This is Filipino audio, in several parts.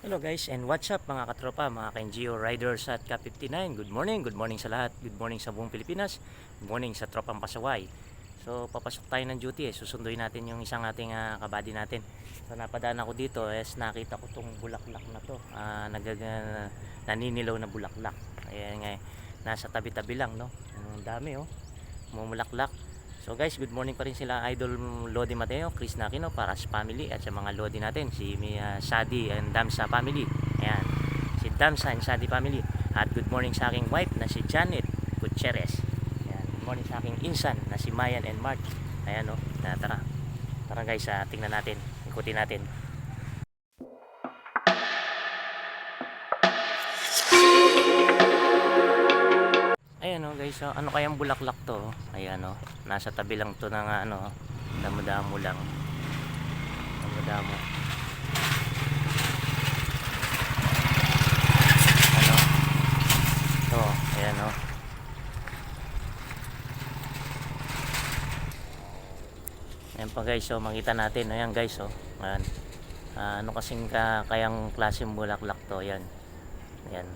Hello guys and what's up mga katropa, mga ka-NGO riders at Ka-59 Good morning, good morning sa lahat. Good morning sa buong Pilipinas. Good morning sa tropang pasaway. So papasok tayo ng duty eh. Susunduin natin yung isang ating uh, kabady natin. So napadaan ako dito es nakita ko tong bulaklak na to. Uh, nagag, uh, Naninilaw na bulaklak. Ayan nga eh, Nasa tabi-tabi lang no? Ang dami oh. Mumulaklak So guys, good morning pa rin sila Idol Lodi Mateo, Chris Nakino para sa family at sa mga Lodi natin, si uh, Sadi and Damsa family. Ayan. Si Damsa and Sadi family. At good morning sa aking wife na si Janet Gutierrez. Ayan. Good morning sa aking insan na si Mayan and Mark. Ayan o. Oh. Tara. Tara guys, uh, tingnan natin. Ikutin natin. Ayan guys, oh, ano kayang bulaklak to? oh? Ayan o, nasa tabi lang to ng ano, damo-damo lang. Damo-damo. Ano? To, ayan o. Ayan pa guys, oh, makita natin. Ayan guys, oh. Ayan. Ah, ano kasing ka, kayang klaseng bulaklak to? Ayan. Ayan.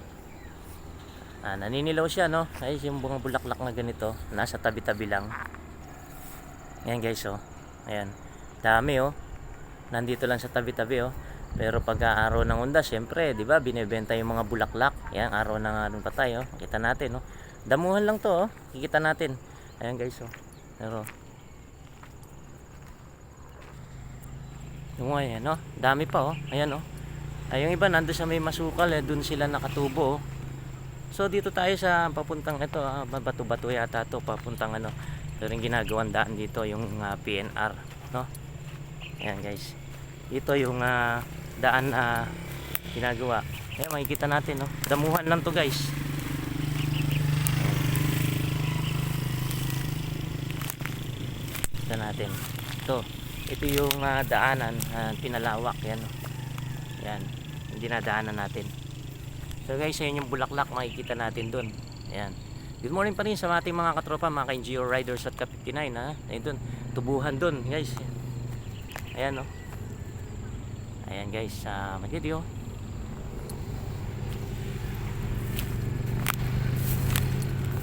Ah, naninilaw siya no. Ay yung mga bulaklak na ganito, nasa tabi-tabi lang. Ayan guys oh. Ayan. Dami oh. Nandito lang sa tabi-tabi oh. Pero pag araw ng unda, syempre, 'di ba, binebenta yung mga bulaklak. Ayan, araw ng ano pa tayo, kita natin oh. Damuhan lang 'to oh. Kikita natin. Ayan guys oh. Pero Yung ayan oh. Dami pa oh. Ayan oh. Ay, iba nando sa may masukal eh, doon sila nakatubo oh. So dito tayo sa papuntang ito, ah, bato-bato yata to papuntang ano. Ito rin ginagawang daan dito yung ah, PNR, no? Ayan guys. Dito yung ah, daan na ginagawa. Ayan makikita natin, no? Damuhan lang to guys. Kita natin. Ito. Ito yung ah, daanan, ah, pinalawak yan. no? Yan. Yung dinadaanan natin. So guys, ayun yung bulaklak makikita natin doon. Ayan. Good morning pa rin sa ating mga katropa, mga ka-NGO riders at ka-59 ha. Ayun doon, tubuhan doon guys. Ayan no. Ayan guys, uh, video.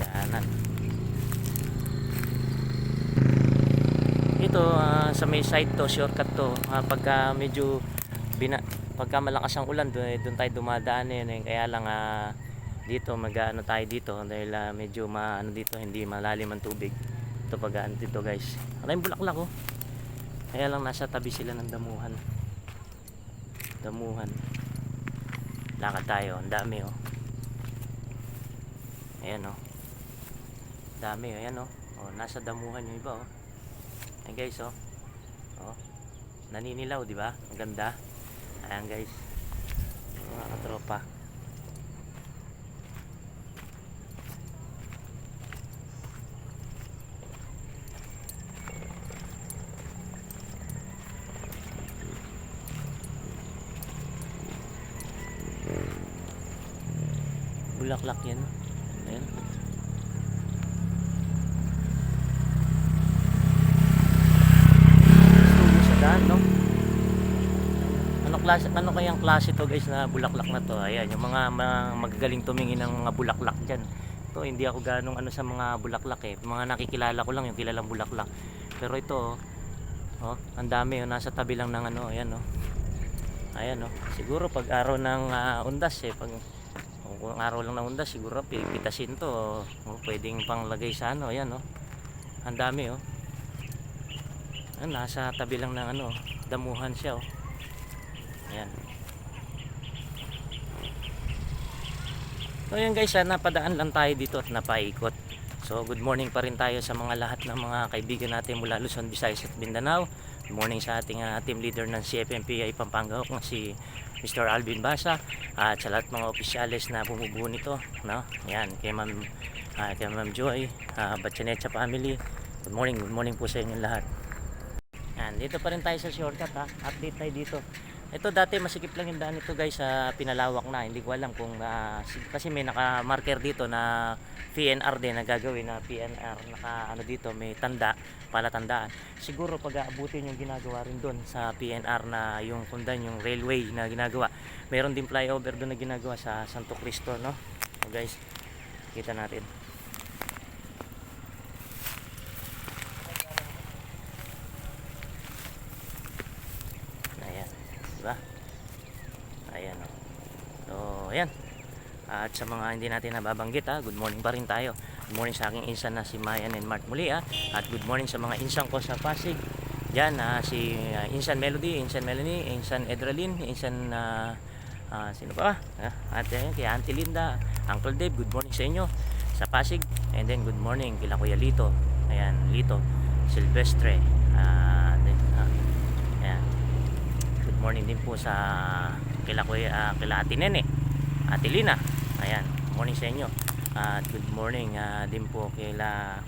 Yanan. Ito ah, sa may side to, shortcut to. Ah, pagka medyo bina pagka malakas ang ulan doon doon tayo dumadaan eh eh. kaya lang ah, dito mag-ano tayo dito dahil ah, medyo maano dito hindi malalim ang tubig. Ito pag dito guys. Maraming bulaklak oh. Kaya lang nasa tabi sila ng damuhan. Damuhan. Lakad tayo. Ang dami oh. Ayan oh. Dami oh. Ayan oh, oh nasa damuhan yung iba oh. Ayan guys oh. Oh. Naninilaw di ba? Ang ganda Ayan guys. Mga katropa. Bulaklak yan. Ayan. Gusto sa daan, no? ano klase ano kayang klase to guys na bulaklak na to? Ayan yung mga, mga magagaling tumingin ng mga bulaklak diyan to hindi ako ganong ano sa mga bulaklak eh. Mga nakikilala ko lang yung kilalang bulaklak. Pero ito oh, oh ang dami oh, nasa tabi lang ng ano ayan oh. Ayan oh siguro pag araw ng uh, undas eh pag oh, kung araw lang ng undas siguro pipitasin to oh, oh, pwedeng panglagay sa ano ayan oh. Ang dami oh. Ayan, nasa tabi lang ng ano damuhan siya oh Ayan. So yun guys, ah, napadaan lang tayo dito at napaikot. So good morning pa rin tayo sa mga lahat ng mga kaibigan natin mula Luzon, Visayas at Mindanao. Good morning sa ating uh, team leader ng CFMPI Pampanga na si Mr. Alvin Basa at sa lahat mga opisyalis na bumubuo nito. No? Ayan, kay Ma'am uh, kay Ma'am Joy, uh, Batchanecha family. Good morning, good morning po sa inyo lahat. Yan, dito pa rin tayo sa shortcut ha. Update tayo dito. Ito dati masikip lang yung daan ito guys sa pinalawak na. Hindi ko alam kung si- kasi may naka-marker dito na PNR din na gagawin na PNR naka ano dito may tanda palatandaan. Siguro pag aabutin yung ginagawa rin doon sa PNR na yung kundan yung railway na ginagawa. Meron din flyover doon na ginagawa sa Santo Cristo no. So guys, kita natin. Ayan, di ba? Ayan o. So, ayan. At sa mga hindi natin nababanggit ha, good morning pa rin tayo. Good morning sa aking insan na si Mayan and Mark muli ha. At good morning sa mga insan ko sa Pasig. Yan na si uh, Insan Melody, Insan Melanie, Insan Edralin, Insan uh, ah, sino pa? Ah, at ayan, kay Auntie Linda, Uncle Dave, good morning sa inyo sa Pasig. And then good morning kila Kuya Lito. Ayan, Lito, Silvestre. Ah, then, ah, ayan. Good morning din po sa kila Kuya, ah, kila Ate Nene, Ate Lina. Ayan, morning sa inyo. At good morning ah, din po kila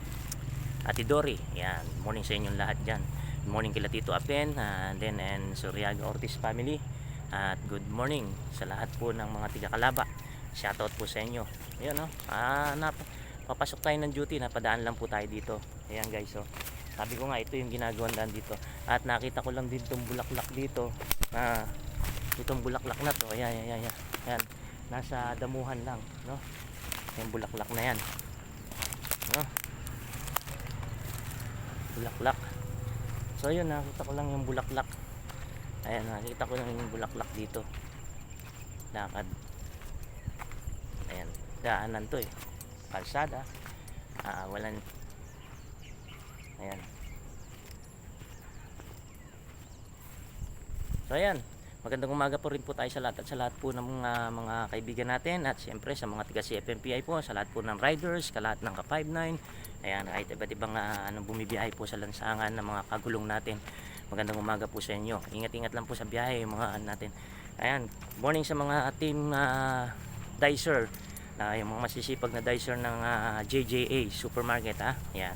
Ate Dory. Ayan, morning sa inyong lahat dyan. Good morning kila Tito Apen, and then and Suryaga Ortiz family. At good morning sa lahat po ng mga tiga Kalaba. Shoutout po sa inyo. Ayan no. Ah, nap papasok tayo ng duty, napadaan lang po tayo dito. Ayan guys, oh. Sabi ko nga ito yung ginagawa daan dito. At nakita ko lang din itong bulaklak dito. Ah, itong bulaklak na to. Ayan, ayan, ayan. Ayan. Nasa damuhan lang, no? Yung bulaklak na yan. No? Bulaklak. So ayun, nakita ko lang yung bulaklak. Ayan, nakita ko lang yung bulaklak dito. Lakad. Ayan, daanan to eh. Kalsada. Ah, walan. Ayan. So ayan, magandang umaga po rin po tayo sa lahat at sa lahat po ng mga, mga kaibigan natin at siyempre sa mga tiga CFMPI po, sa lahat po ng riders, sa lahat ng ka-59, ayan, kahit iba't ibang uh, anong bumibiyahe po sa lansangan ng mga kagulong natin. Magandang umaga po sa inyo. Ingat-ingat lang po sa biyahe mga ano natin. Ayan, morning sa mga team uh, dicer, na yung mga masisipag na dicer ng ah, JJA Supermarket ha. Ayan.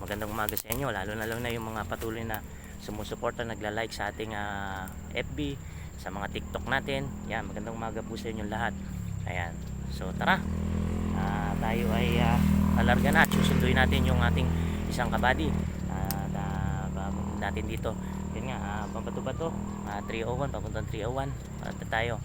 Magandang umaga sa inyo, lalo na lalo na yung mga patuloy na sumusuporta, nagla-like sa ating ah, FB, sa mga TikTok natin. Yan, magandang umaga po sa inyo lahat. Ayan. So tara. Ah, tayo ay uh, alarga na at susunduin natin yung ating isang kabady. At ah, ba- natin dito. Yun nga, uh, pambato-bato. ah, 301, papuntang 301. At tayo.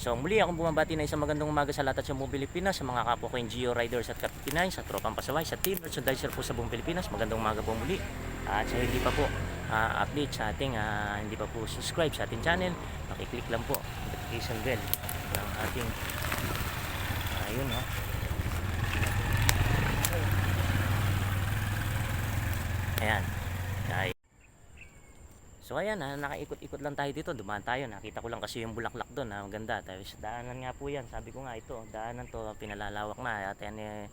So muli akong bumabati na isang magandang umaga sa lahat at sa buong Pilipinas, sa mga kapwa ko Geo Riders at Kapitinayn, sa Tropang Pasaway, sa Team Merchandiser po sa buong Pilipinas. Magandang umaga po muli. At sa hindi pa po ah, update sa ating, ah, hindi pa po subscribe sa ating channel, makiklik lang po notification bell ng ating ayun no. Ayan. Ay. So ayan, ah, nakaikot-ikot lang tayo dito. Dumaan tayo. Nakita ko lang kasi yung bulaklak doon. Ah, maganda. Tapos daanan nga po yan. Sabi ko nga ito, daanan to pinalalawak na. At yan eh,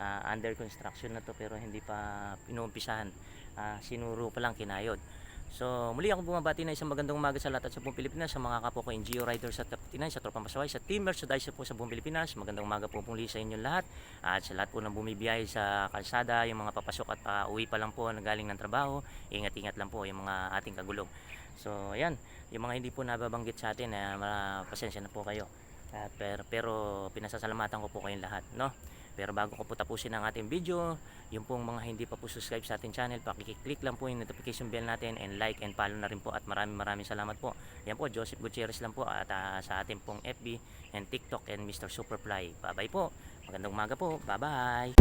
ah, under construction na to pero hindi pa pinuumpisahan. Ah, sinuro pa lang kinayod. So muli akong bumabati na isang magandang umaga sa lahat at sa buong Pilipinas, sa mga kapwa ko NGO Riders at Kapitinay, sa Tropang Pasaway, sa Team Merchandise po sa buong Pilipinas. Magandang umaga po muli sa inyong lahat. At sa lahat po ng bumibiyahe sa kalsada, yung mga papasok at pauwi pa lang po na galing ng trabaho, ingat-ingat lang po yung mga ating kagulong. So ayan, yung mga hindi po nababanggit sa atin, uh, pasensya na po kayo. At pero, pero pinasasalamatan ko po kayong lahat, no? Pero bago ko po tapusin ang ating video, yung pong mga hindi pa po subscribe sa ating channel, pakiclick lang po yung notification bell natin and like and follow na rin po at maraming maraming salamat po. Yan po, Joseph Gutierrez lang po at ah, sa ating pong FB and TikTok and Mr. Superfly. Bye-bye po. Magandang umaga po. Bye-bye.